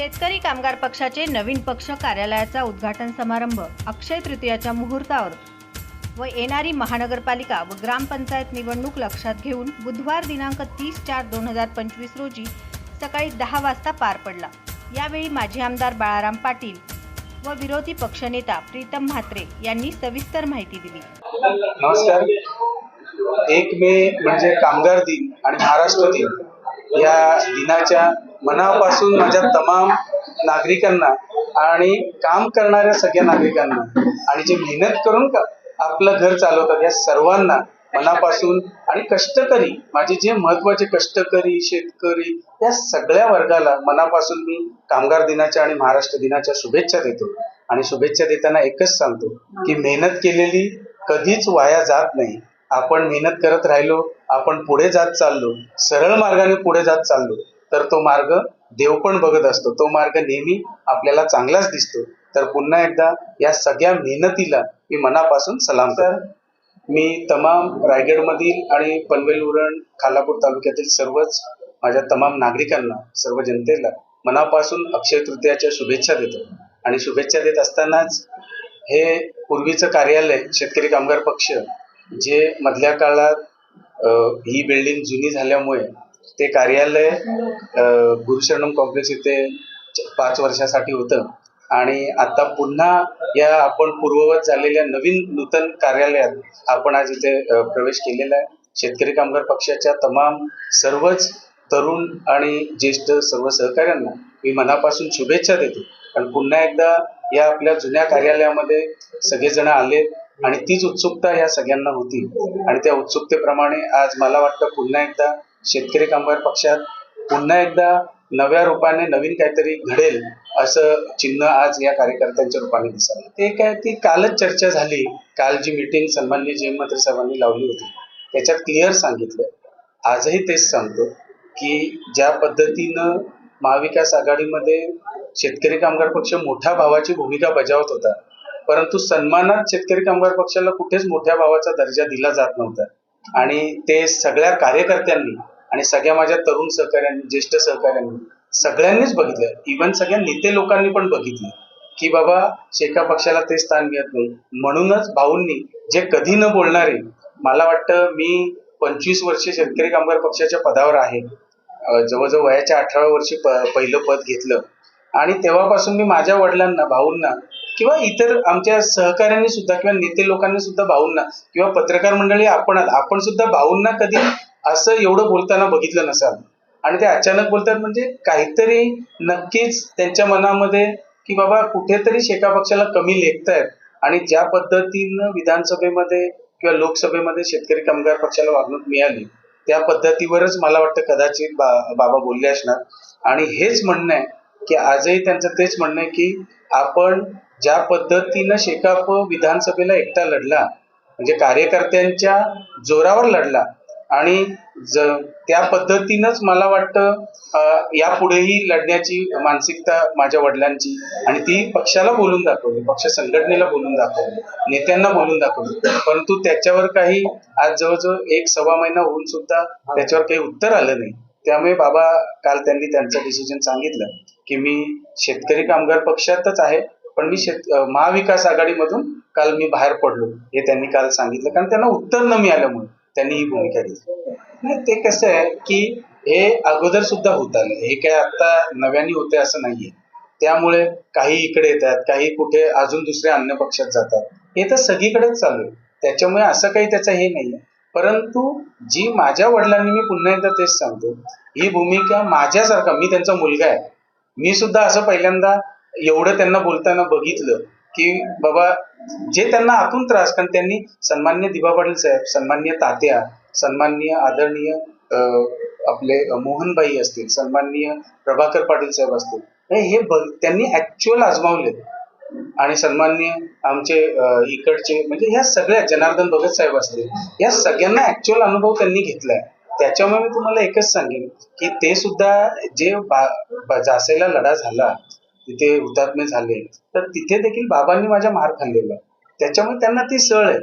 शेतकरी कामगार पक्षाचे नवीन पक्ष कार्यालयाचा उद्घाटन समारंभ अक्षय तृतीयाच्या मुहूर्तावर. व येणारी महानगरपालिका व ग्रामपंचायत निवडणूक लक्षात घेऊन बुधवार दिनांक तीस चार दोन हजार पंचवीस रोजी सकाळी दहा वाजता पार पडला. यावेळी माजी आमदार बाळाराम पाटील व विरोधी पक्षनेता प्रीतम म्हात्रे यांनी सविस्तर माहिती दिली. नमस्कार. एक मे म्हणजे कामगार दिन आणि महाराष्ट्र दिन. या दिनाच्या मनापासून माझ्या तमाम नागरिकांना आणि काम करणाऱ्या सगळ्या नागरिकांना आणि जे मेहनत करून का- आपलं घर चालवतात या सर्वांना मनापासून आणि कष्टकरी माझे जे महत्त्वाचे कष्टकरी शेतकरी या सगळ्या वर्गाला मनापासून मी कामगार दिनाच्या आणि महाराष्ट्र दिनाच्या शुभेच्छा देतो. आणि शुभेच्छा देताना एकच सांगतो की मेहनत केलेली कधीच वाया जात नाही. आपण मेहनत करत राहिलो आपण पुढे जात चाललो सरळ मार्गाने पुढे जात चाललो तर तो मार्ग देव पण बघत असतो. तो मार्ग नेहमी आपल्याला चांगलाच दिसतो. तर पुन्हा एकदा या सगळ्या मेहनतीला मी मनापासून सलाम कर मी तमाम रायगडमधील आणि पनवेल उरण खालापूर तालुक्यातील सर्वच माझ्या तमाम नागरिकांना सर्व जनतेला मनापासून अक्षय तृतीयाच्या शुभेच्छा देतो. आणि शुभेच्छा देत असतानाच हे पूर्वीचं कार्यालय शेतकरी कामगार पक्ष जे मधल्या काळात ही बिल्डिंग जुनी झाल्यामुळे ते कार्यालय गुरुशरणम कॉम्प्लेक्स इथे पाच वर्षासाठी होतं. आणि आता पुन्हा या आपण पूर्ववत झालेल्या नवीन नूतन कार्यालयात आपण आज इथे प्रवेश केलेला आहे. शेतकरी कामगार पक्षाच्या तमाम सर्वच तरुण आणि ज्येष्ठ सर्व सहकाऱ्यांना मी मनापासून शुभेच्छा देतो. कारण पुन्हा एकदा या आपल्या जुन्या कार्यालयामध्ये सगळेजण आले आणि तीच उत्सुकता ह्या सगळ्यांना होती. आणि त्या उत्सुकतेप्रमाणे आज मला वाटतं पुन्हा एकदा शेतकरी कामगार पक्षात पुन्हा एकदा नव्या रूपाने नवीन काहीतरी घडेल असं चिन्ह आज या कार्यकर्त्यांच्या रूपाने दिसलं ते काय ती कालच चर्चा झाली. काल जी मीटिंग सन्माननीय जे मंत्री साहेबांनी लावली होती त्याच्यात क्लिअर सांगितलं. आजही तेच सांगतो की ज्या पद्धतीनं महाविकास आघाडीमध्ये शेतकरी कामगार पक्ष मोठ्या भावाची भूमिका बजावत होता परंतु सन्मानात शेतकरी कामगार पक्षाला कुठेच मोठ्या भावाचा दर्जा दिला जात नव्हता. आणि ते सगळ्या कार्यकर्त्यांनी आणि सगळ्या माझ्या तरुण सहकाऱ्यांनी ज्येष्ठ सहकाऱ्यांनी सगळ्यांनीच बघितलं. इवन सगळ्या नेते लोकांनी पण बघितलं की बाबा शेका पक्षाला ते स्थान मिळत नाही. म्हणूनच भाऊंनी जे कधी न बोलणारे मला वाटतं मी पंचवीस वर्षे शेतकरी कामगार पक्षाच्या पदावर आहे. जवळजवळ वयाच्या अठराव्या वर्षी प- पहिलं पद घेतलं. आणि तेव्हापासून मी माझ्या वडिलांना भाऊंना किंवा इतर आमच्या सहकाऱ्यांनी सुद्धा किंवा नेते लोकांनी सुद्धा भाऊंना किंवा पत्रकार मंडळी आपण आपण सुद्धा भाऊंना कधी असं एवढं बोलताना बघितलं नसाल. आणि ते अचानक बोलतात म्हणजे काहीतरी नक्कीच त्यांच्या मनामध्ये की बाबा कुठेतरी शेका पक्षाला कमी लेखतायत. आणि ज्या पद्धतीनं विधानसभेमध्ये किंवा लोकसभेमध्ये शेतकरी कामगार पक्षाला वागणूक मिळाली त्या पद्धतीवरच मला वाटतं कदाचित बा बाबा बोलले असणार. आणि हेच म्हणणं आहे की आजही त्यांचं तेच म्हणणं आहे की आपण ज्या पद्धतीनं शेकाप विधानसभेला एकटा लढला म्हणजे कार्यकर्त्यांच्या जोरावर लढला आणि ज त्या पद्धतीनंच मला वाटतं यापुढेही लढण्याची मानसिकता माझ्या वडिलांची आणि ती पक्षाला बोलून दाखवली पक्ष संघटनेला बोलून दाखवली नेत्यांना बोलून दाखवली. परंतु त्याच्यावर काही आज जवळजवळ एक सव्वा महिना होऊन सुद्धा त्याच्यावर काही उत्तर आलं नाही. त्यामुळे बाबा काल त्यांनी त्यांचं डिसिजन सांगितलं. की मी शेतकरी कामगार पक्षातच आहे पण मी शेत महाविकास आघाडीमधून काल मी बाहेर पडलो हे त्यांनी काल सांगितलं. कारण त्यांना उत्तर न मिळाल्यामुळे त्यांनी ही भूमिका घेतली. नाही ते कसं आहे की हे अगोदर सुद्धा होत आले. हे काय आता नव्याने होते असं नाहीये. त्यामुळे काही इकडे येतात काही कुठे अजून दुसऱ्या अन्य पक्षात जातात. हे तर सगळीकडेच चालू आहे. त्याच्यामुळे असं काही त्याचं हे नाही परंतु जी माझ्या वडिलांनी मी पुन्हा एकदा तेच सांगतो ही भूमिका माझ्यासारखा मी त्यांचा मुलगा आहे मी सुद्धा असं पहिल्यांदा एवढं त्यांना बोलताना बघितलं की बाबा जे त्यांना आतून त्रास कारण त्यांनी सन्मान्य दिबा पाटील साहेब सन्मान्य तात्या सन्मान्य आदरणीय आपले मोहनबाई असतील सन्माननीय प्रभाकर पाटील साहेब असतील हे त्यांनी ऍक्च्युअल आजमावले आणि सन्मान्य आमचे इकडचे म्हणजे ह्या सगळ्या जनार्दन भगत साहेब असतील या सगळ्यांना ऍक्च्युअल अनुभव त्यांनी घेतलाय. त्याच्यामुळे मी तुम्हाला एकच सांगेन की ते सुद्धा जे जासेला लढा झाला तिथे हुतात्मे झाले तर तिथे देखील बाबांनी माझ्या मार खाल्लेला त्याच्यामुळे त्यांना ती सळ आहे.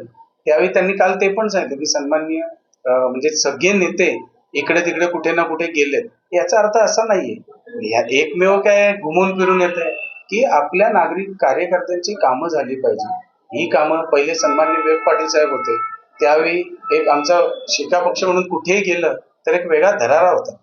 त्यावेळी त्यांनी काल ते पण सांगितलं की सन्मान्य म्हणजे सगळे नेते इकडे तिकडे कुठे ना कुठे गेलेत. याचा अर्थ असा नाहीये. ह्या एकमेव काय घुमून फिरून येत आहे की आपल्या नागरिक कार्यकर्त्यांची कामं झाली पाहिजे. ही कामं पहिले सन्मान्य वेग पाटील साहेब होते. त्यावेळी एक आमचा शिका पक्ष म्हणून कुठेही गेलं तर एक वेगळा धरारा होता.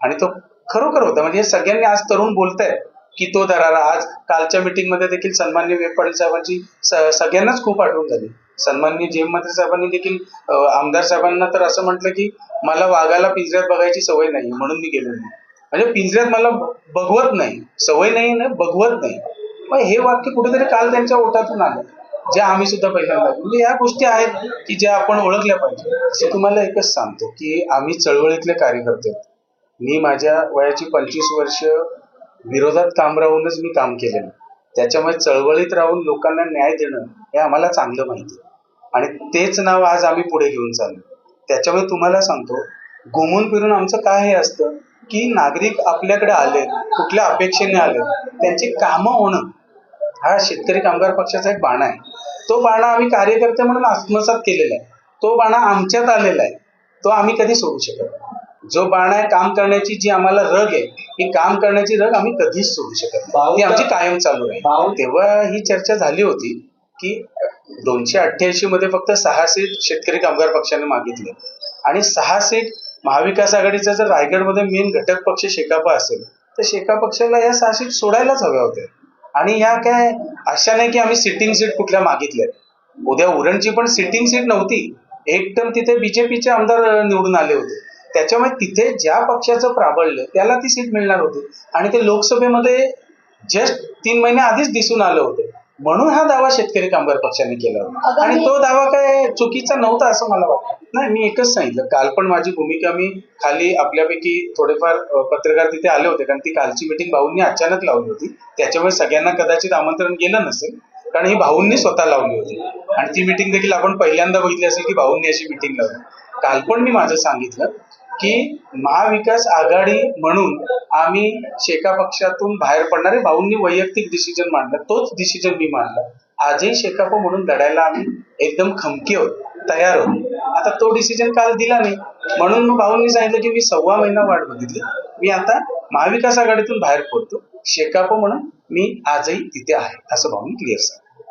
आणि तो खरोखर होता. म्हणजे हे सगळ्यांनी आज तरुण बोलताय की तो दरारा. आज कालच्या मीटिंगमध्ये देखील सन्मान्य विवेक पाटील साहेबांची सगळ्यांनाच खूप आठवण झाली. सन्मान्य जे मंत्री साहेबांनी देखील आमदार साहेबांना तर असं म्हटलं की मला वाघाला पिंजऱ्यात बघायची सवय नाही म्हणून मी गेलो नाही. म्हणजे पिंजऱ्यात मला बघवत नाही. सवय नाही ना बघवत नाही. मग हे वाक्य कुठेतरी काल त्यांच्या ओठातून आलं. जे आम्ही सुद्धा पहिल्यांदा म्हणजे या गोष्टी आहेत की ज्या आपण ओळखल्या पाहिजे. तुम्हाला एकच सांगतो की आम्ही चळवळीतले कार्यकर्ते. मी माझ्या वयाची पंचवीस वर्ष विरोधात काम राहूनच मी काम केलेलं त्याच्यामुळे चळवळीत राहून लोकांना न्याय देणं हे आम्हाला चांगलं माहिती आहे. आणि तेच नाव आज आम्ही पुढे घेऊन चाललो. त्याच्यामुळे तुम्हाला सांगतो घुमून फिरून आमचं काय हे असतं की नागरिक आपल्याकडे आले कुठल्या अपेक्षेने आले त्यांची कामं होणं हा शेतकरी कामगार पक्षाचा एक बाणा आहे. तो बाणा आम्ही कार्यकर्ते म्हणून आत्मसात केलेला आहे. तो बाणा आमच्यात आलेला आहे. तो आम्ही कधी सोडू शकत नाही. जो बाणा आहे काम करण्याची जी आम्हाला रग आहे ही काम करण्याची रग आम्ही कधीच सोडू शकत नाही. ती आमची कायम चालू आहे. तेव्हा ही चर्चा झाली होती की दोनशे अठ्ठ्याऐंशी मध्ये फक्त सहा सीट शेतकरी कामगार पक्षाने मागितले. आणि सहा सीट महाविकास आघाडीचा जर रायगडमध्ये मेन घटक पक्ष शेकापा असेल तर शेका पक्षाला या सहा सीट सोडायलाच हव्या होत्या. आणि या काय अशा नाही की आम्ही सिटिंग सीट कुठल्या मागितल्या. उद्या उरणची पण सिटिंग सीट नव्हती. एक टर्म तिथे बीजेपीचे आमदार निवडून आले होते. त्याच्यामुळे तिथे ज्या पक्षाचं प्राबल्य त्याला ती सीट मिळणार होती. आणि ते लोकसभेमध्ये जस्ट तीन महिने आधीच दिसून आलं होतं. म्हणून हा दावा शेतकरी कामगार पक्षाने केला होता. आणि तो दावा काय चुकीचा नव्हता असं मला वाटतं. नाही मी एकच सांगितलं. काल पण माझी भूमिका मी खाली आपल्यापैकी थोडेफार पत्रकार तिथे आले होते. कारण ती कालची मिटिंग भाऊंनी अचानक लावली होती. त्याच्यामुळे सगळ्यांना कदाचित आमंत्रण गेलं नसेल. कारण ही भाऊंनी स्वतः लावली होती. आणि ती मिटिंग देखील आपण पहिल्यांदा बघितली असेल की भाऊंनी अशी मिटिंग लावली. काल पण मी माझं सांगितलं की महाविकास आघाडी म्हणून आम्ही शेका पक्षातून बाहेर पडणारे भाऊंनी वैयक्तिक डिसिजन मांडला. तोच डिसिजन मी मांडला. आजही शेकाप म्हणून लढायला आम्ही एकदम खमकी आहोत. तयार आहोत. आता तो डिसिजन काल दिला नाही. म्हणून मग भाऊंनी सांगितलं की मी सव्वा महिना वाट बघितली. मी आता महाविकास आघाडीतून बाहेर पडतो. शेकाप म्हणून मी आजही तिथे आहे. असं भाऊंनी क्लिअर सांगितलं.